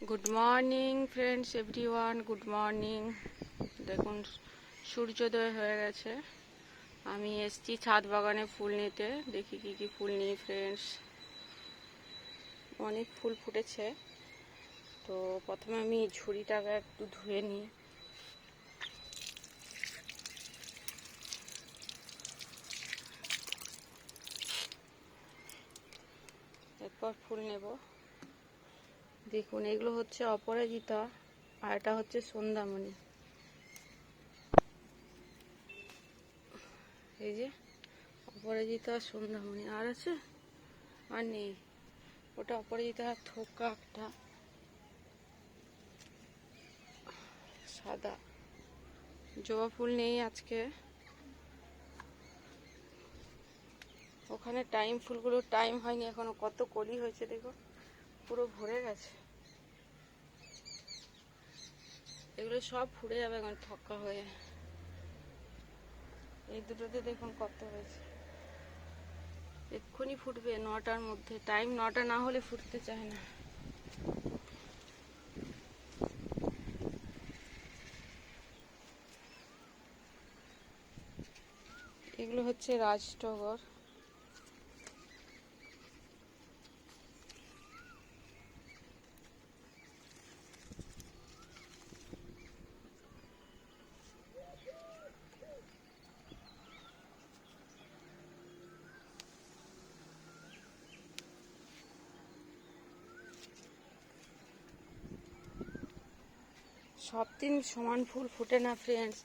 Good morning friends everyone good morning দেখুন, সূর্যোদয় হয়ে গেছে। আমি এসছি ছাদ বাগানে ফুল নিতে। দেখি কি কি ফুল নিই ফ্রেন্ডস অনেক ফুল ফুটেছে। তো প্রথমে আমি ঝুড়িটাকে একটু ধুয়ে নিই। এরপর ফুল নেব। দেখুন, এগুলো হচ্ছে অপরাজিতা আর এটা হচ্ছে সন্ধ্যামণি। এই যে অপরাজিতা সন্ধ্যামণি। আর আছে? আর নেই। ওটা অপরাজিতা থোকা একটা। সাদা। জবা ফুল নেই আজকে। ওখানে টাইম ফুলগুলো, টাইম হয়নি এখনও। কত কলি হয়েছে দেখো পুরো ভরে গেছে। এগুলো সব ফুড়ে যাবে এখন থক্কা হয়ে। এই দুটোতে দেখুন কত হয়েছে। এক্ষুনি ফুটবে নটার মধ্যে। টাইম নটা না হলে ফুটতে চায় না। এগুলো হচ্ছে রাজটগর। সব দিন সমান ফুল ফুটে না ফ্রেন্ডস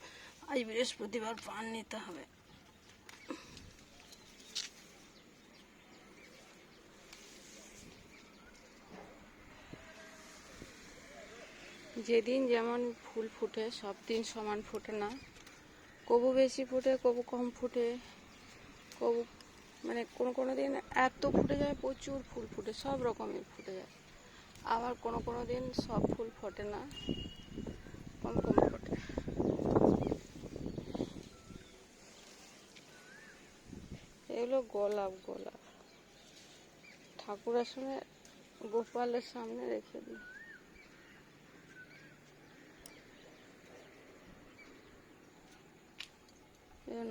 আজ বৃহস্পতিবার পান নিতে হবে। যেদিন যেমন ফুল ফুটে সব দিন সমান ফুটে না। কবু বেশি ফুটে, কবু কম ফুটে। কবু মানে কোনো কোনো দিন এত ফুটে যায়, প্রচুর ফুল ফুটে, সব রকমের ফুটে যায়। আবার কোনো কোনো দিন সব ফুল ফোটে না। এগুলো গোলাপ গোলাপ। ঠাকুর আসলে গোপালের সামনে রেখে দিই।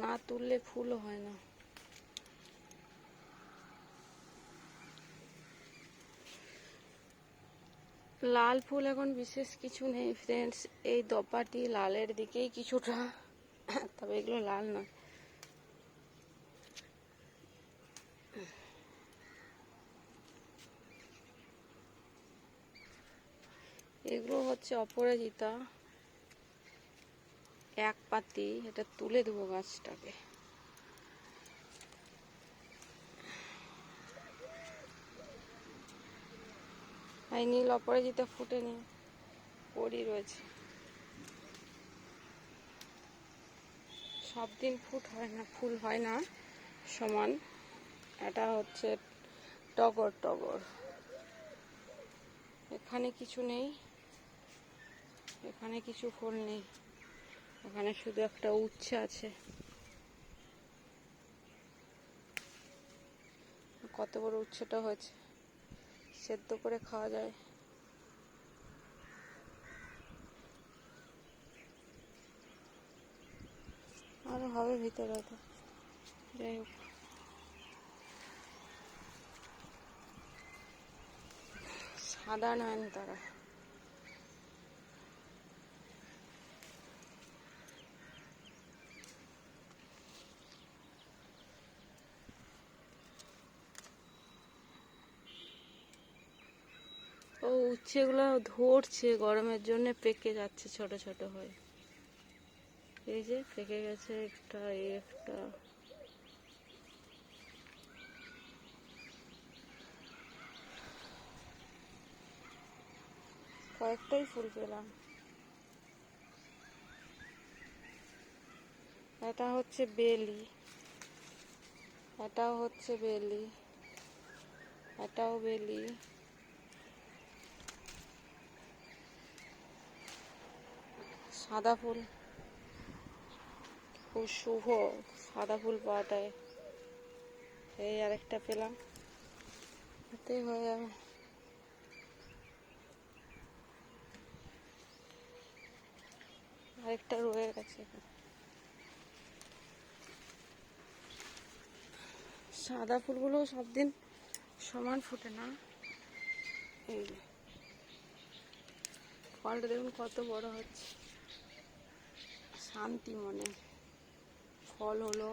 না তুললে ফুলও হয় না। লাল ফুল এখন বিশেষ কিছু নেই ফ্রেন্ডস এই দপাটি লালের দিকেই কিছুটা। তবে এগুলো লাল নয়। এগুলো হচ্ছে অপরাজিতা। এক পাতি, এটা তুলে দেবো গাছটাকে। এই নীল অপরাজিতা ফুটেনি। পড়ি রয়েছে। সব দিন ফুট হয় না, ফুল হয় না, সমান। এটা হচ্ছে টগর টগর। এখানে কিছু নেই, এখানে কিছু ফুল নেই। এখানে শুধু একটা উচ্ছে আছে। কত বড় উচ্ছেটা হয়েছে? সেদ্ধ করে খাওয়া যায়। আরও হবে ভিতরে তো। যাই হোক। সাদা নয়ন তারা ও উচ্ছেগুলো ধরছে গরমের জন্য, পেকে যাচ্ছে ছোট ছোট হয়ে। এই যে পেকে গেছে একটা একটা। কয়েকটাই ফুল পেলাম। এটা হচ্ছে বেলি। এটাও হচ্ছে বেলি। এটাও বেলি। সাদা ফুল। খুব শুভ সাদা ফুল পাওয়াটায় এই আরেকটা পেলাম। এতেই হয়ে যাবে। আরেকটা রয়ে গেছে সাদা ফুলগুলো সব দিন সমান ফোটে না। এই ফলটা দেখুন কত বড় হচ্ছে। শান্তি মনে। ফল হলো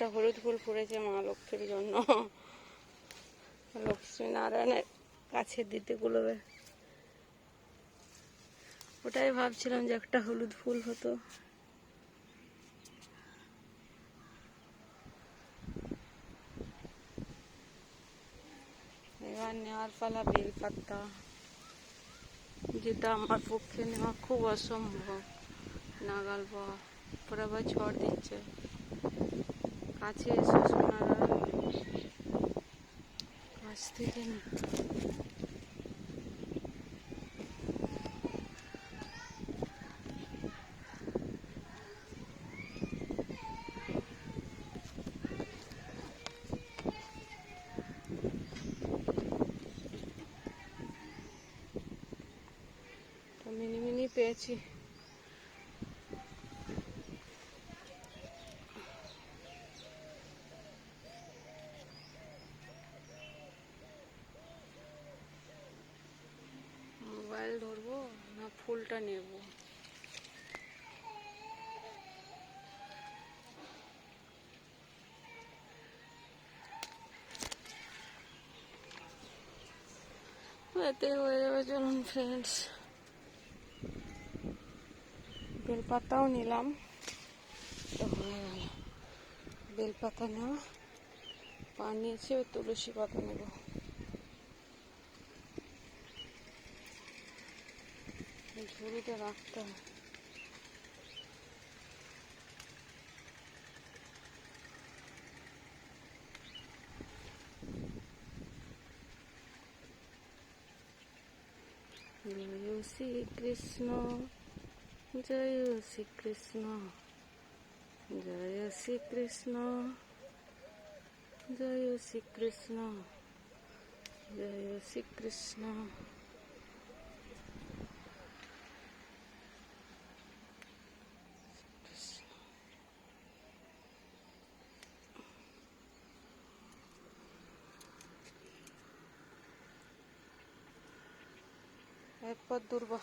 একটা হলুদ ফুল ফুটেছে মা লক্ষ্মীর জন্য। লক্ষ্মী নারায়ণের কাছে দিতে গুলোবে ওটাই ভাবছিলাম যে একটা হলুদ ফুল হতো। এবার নেওয়ার পালা বেলপাতা যেটা আমার পক্ষে নেওয়া খুব অসম্ভব। নাগাল পাওয়া। পরে আবার ঝড় দিচ্ছে। কাছে এসে সোনারা। কাছ থেকে নি। মিনি মিনি পেয়েছি। ফুলটা নেব। এতে হয়ে যাবে চলুন ফ্রেন্ডস বেলপাতাও নিলাম। বেলপাতা নেওয়া। পান নিয়েছি ওই তুলসী পাতা নেব। এই ঝুড়িটা রাখতে হবে জয় শ্রীকৃষ্ণ জয় শ্রীকৃষ্ণ জয় শ্রীকৃষ্ণ জয় শ্রীকৃষ্ণ জয় শ্রীকৃষ্ণ এরপর দুর্বা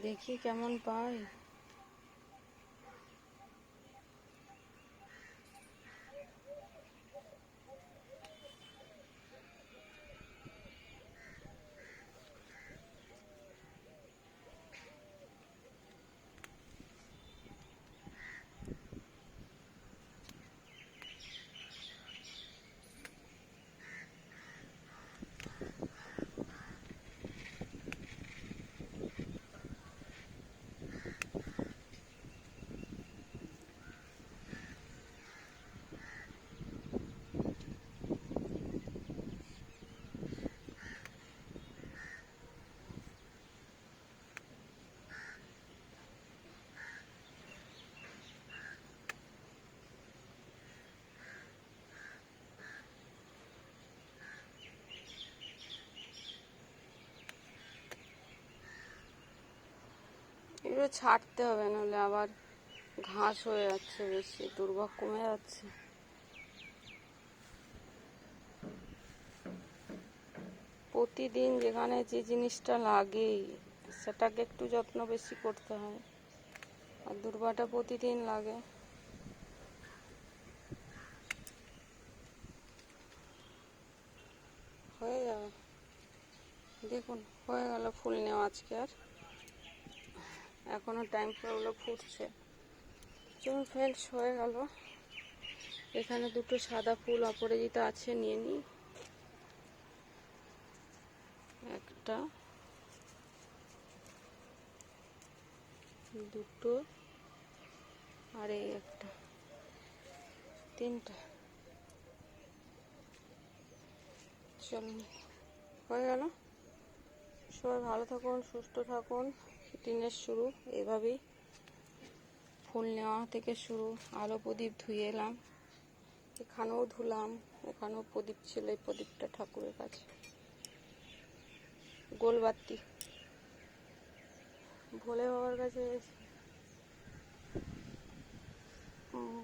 দেখি কেমন পাই এগুলো ছাড়তে হবে, নাহলে আবার ঘাস হয়ে যাচ্ছে বেশি, দুর্ভাগ কমে যাচ্ছে। প্রতিদিন যেখানে যে জিনিসটা লাগেই সেটাকে একটু যত্ন বেশি করতে হয়। আর দুর্বাটা প্রতিদিন লাগে। হয়ে যাবে। দেখুন, হয়ে গেল ফুল নেওয়া আজকে আর। এখনও টাইম ওগুলো ফুটছে। চলুন ফ্রেন্ডস হয়ে গেল। এখানে দুটো সাদা ফুল অপরাজিতা আছে, নিয়ে নিই একটা, দুটো, আর এই একটা, তিনটা। চলুন হয়ে গেল। সবাই ভালো থাকুন, সুস্থ থাকুন। দিনের শুরু। এভাবেই ফুল নেওয়া থেকে শুরু। আলো প্রদীপ ধুয়ে এলাম। এখানেও ধুলাম, এখানেও প্রদীপ ছিল, এই প্রদীপটা ঠাকুরের কাছে। গোলবাতি। ভোলে বাবার কাছে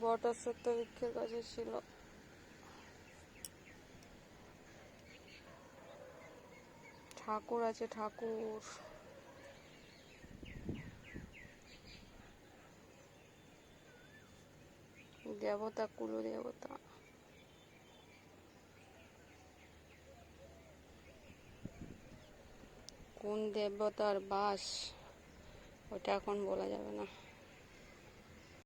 বটসত্য বৃক্ষের কাছে ছিল। ঠাকুর আছে, ঠাকুর। দেবতা কুলো দেবতা কোন দেবতার বাস? ওটা এখন বলা যাবে না।